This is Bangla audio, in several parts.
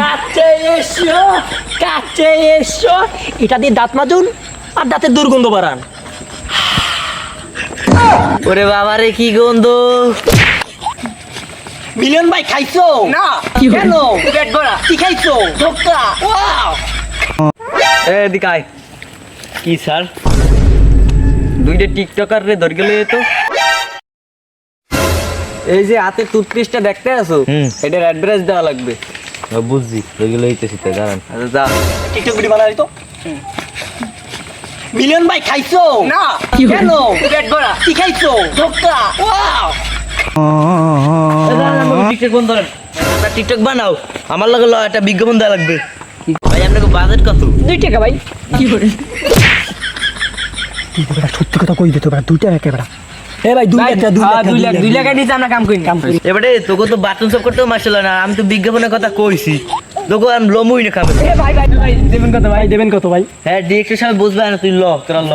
কাছে এসো কাছে এসো। এটা দিয়ে দাঁত মাজুন আর দাঁতের দুর্গন্ধ বাড়ান। ওরে বাবারে কি গন্ধ। মিলিয়ন ভাই খাইছো? না। কেন? পেট ভরা। কি খাইছো? ওয়াও। এদিকে আয়। কি স্যার? দুইটা টিকটকার রে ধর গেলে তো। এই যে হাতে টুথপেস্টটা দেখতে আছো? এটার অ্যাড্রেস দেওয়া লাগবে। বুঝছি ওইগুলো হইতেছি তো দাঁড়ান। আচ্ছা যা। টিকটক ভিডিও বানাই তো? মিলিয়ন ভাই খাইছো? না। কেন? পেট ভরা। কি খাইছো? ওয়াও! টিকটক বন্ধ করেন। টিকটক বানাও। আমার লগে ল একটা বিজ্ঞাপন দেওয়া লাগবে। ভাই আপনাকে বাজেট কত? দুই টাকা ভাই। কি করে? সত্যি কথা কই দিতে পারা? দুই টাকা একেবারে। এ ভাই দুই লাখ দুই লাখ দুই লাখ দিতে আমরা কাম করি কাম করি। এবারে তোকে তো বাথরুম সব করতেও না আমি তো বিজ্ঞাপনের কথা কইছি। তোকে আমি লমুই না খাবে। এ ভাই ভাই ভাই দেবেন কত ভাই দেবেন কত ভাই? হ্যাঁ ডিরেক্টর সাহেব বুঝবে না তুই ল তোরা ল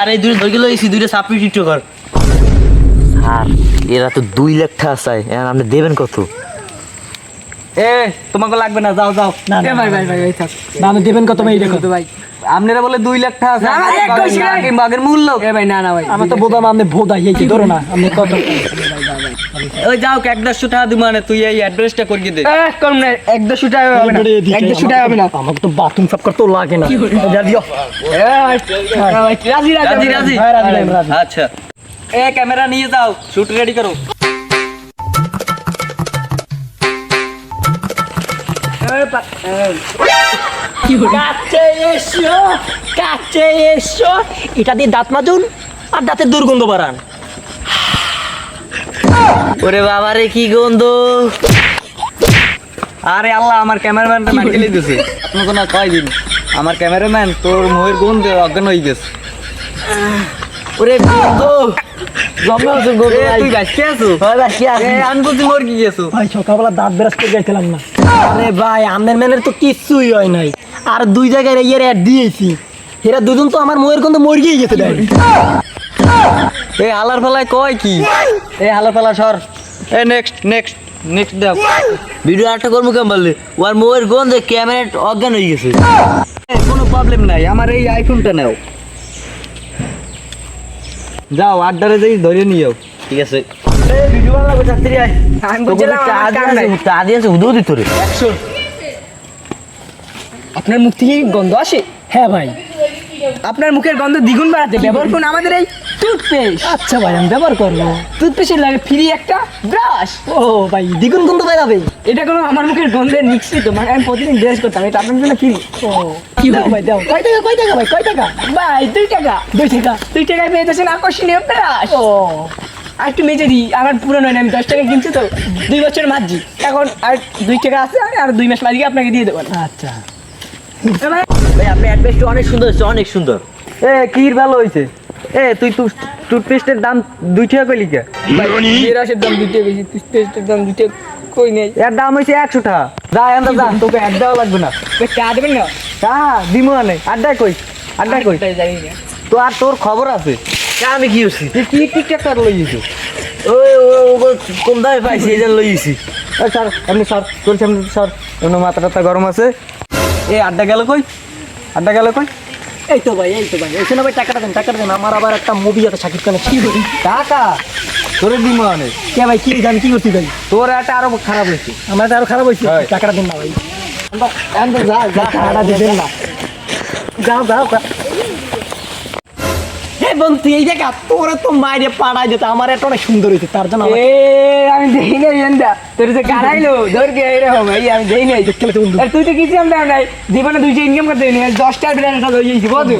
আর এই দুই ধরে গেল এই দুইটা কর। স্যার এরা তো দুই লাখ টাকা চাই এখন আপনি দেবেন কত? এ তোমাকে লাগবে না যাও যাও। না, না, ভাই ভাই ভাই ভাই থাক। না আমি দেবেন কত ভাই দেখো কত ভাই? আপনারা বলে দুই লাখ টাকা না, না, এক কইছি না। বাগের মূল্য। এ ভাই না না ভাই। আমার তো বোধাম আপনি ভোদা এই কি ধরো না আপনি কত? ওই যাও এক দেড়শো টাকা দিব মানে তুই এই অ্যাড্রেসটা করিয়ে দে। এ কম না এক দেড়শো টাকা হবে না এক দেড়শো টাকা হবে না। আমাকে তো বাথরুম সাফ করতেও লাগে না। যা দিও। এ ভাই, ভাই, রাজি রাজি রাজি রাজি। হ্যাঁ, রাজি, রাজি, রাজি। আচ্ছা। এ ক্যামেরা নিয়ে যাও শুট রেডি করো। কাছে এসো কাছে এসো। এটা দিয়ে দাঁত মাজুন আর দাঁতের দুর্গন্ধ বাড়ান। ওরে বাবারে কি গন্ধ। আরে আল্লাহ আমার ক্যামেরাম্যানটা মাটিলে দিছে কোনো কয় দিন। আমার ক্যামেরাম্যান তোর মোহের গন্ধে অজ্ঞান হয়ে গেছে। ওরে গন্ধ। সকালবেলা দাঁত বেরাস করে যাইছিলাম না। আরে ভাই আমের ম্যানের তো কিচ্ছুই হয় নাই। আর দুই জায়গায় ইয়ের অ্যাড দিয়েছি। এরা দুজন তো আমার মোয়ের গন্ধে মরিয়েই গেছে ডাইরেক্ট এ হালার ফালায় কয় কি? এ হালার ফালা সর। এ নেক্সট নেক্সট নেক্সট দাও। ভিডিও আটটা করব কেমন বললে ওর মোয়ের গন্ধে ক্যামেরা অজ্ঞান হয়ে গেছে। কোনো প্রবলেম নাই আমার এই আইফোনটা নাও। যাও আড্ডারে যাই ধরে নিও ঠিক আছে। ভিডিও চাকরি আয়। আমি বুঝলাম। চা দিয়েছে উদৌ দিত রে। আপনার মুখ থেকে গন্ধ আসে? হ্যাঁ ভাই। আপনার মুখের গন্ধ দ্বিগুণ বাড়াতে ব্যবহার করুন আমাদের এই টুথপেস্ট আচ্ছা ভাই আমি ব্যবহার করব। টুথপেস্টের লাগে ফ্রি একটা ব্রাশ ও ভাই দ্বিগুণ গন্ধ বেরাবে। এটা কোনো আমার মুখের গন্ধের মিশ্রিত মানে আমি প্রতিদিন ড্রেস করতাম এটা আপনার জন্য ফ্রি ও কি ভাই দাও। কয় টাকা কয় টাকা ভাই কয় টাকা? ভাই দুই টাকা। দুই টাকা? দুই টাকায় পেয়ে যাচ্ছেন আকর্ষণীয় ব্রাশ ও। আর একটু মেজে দিই আমার পুরনো নয় আমি দশ টাকা কিনছি তো দুই বছর মাঝি এখন আর দুই টাকা আছে আর দুই মাস মাঝিকে আপনাকে দিয়ে দেবো। আচ্ছা। ভাই আপনি অ্যাডভাইসটা অনেক সুন্দর হয়েছে অনেক সুন্দর। এ কি ভালো হয়েছে? এ তুই টুথপেস্টের দাম দুই টাকা কইলি কে? ব্রাশের দাম দুইটা বেশি টুথপেস্টের দাম দুইটা কই নেই? এর দাম হয়েছে একশো টাকা। যা এন্দা যা। তোকে এক দেওয়া লাগবে না। চা দেবেন না? হ্যাঁ দিমু আনে। আড্ডায় কই? আড্ডায় কই? তাই জানি না। তো আর তোর খবর আছে? আমি কি হচ্ছি তুই কি টিকটক লই গেছো ওই ও ও কম দামে পাইছি এই জন্য লই গেছি স্যার এমনি স্যার চলছে মাথা টাথা গরম আছে। এ আড্ডা গেল কই? আড্ডা গেল কই? এই তো ভাই এই তো ভাই। এই শোনো ভাই টাকাটা দেন টাকাটা দেন। আমার আবার একটা মুভি আছে শাকিব খানের। কি করি টাকা? তোর দিমু আনে কে ভাই কি জানি কি করতে ভাই? তোর একটা আরও খারাপ হয়েছে। আমার তো আরও খারাপ হয়েছে। হয়। টাকাটা দিন না ভাই। যা যা টাকাটা দিবেন না। যাও যাও। হে বন্ধু এই জায়গা তোরে তো মাইরে পাড়াই যেত আমার এটা অনেক সুন্দর হয়েছে তার জন্য এ আমি দেই নাই এন্দা তোর যে কারাইলো ধর কে এরকম ভাই আমি দেই নাই। দেখতে বন্ধু? আর তুই তো কিছু আমি নাই জীবনে দুইটা ইনকাম করতে নেই দশটার বিরিয়ানি লই যাইছি বুঝলি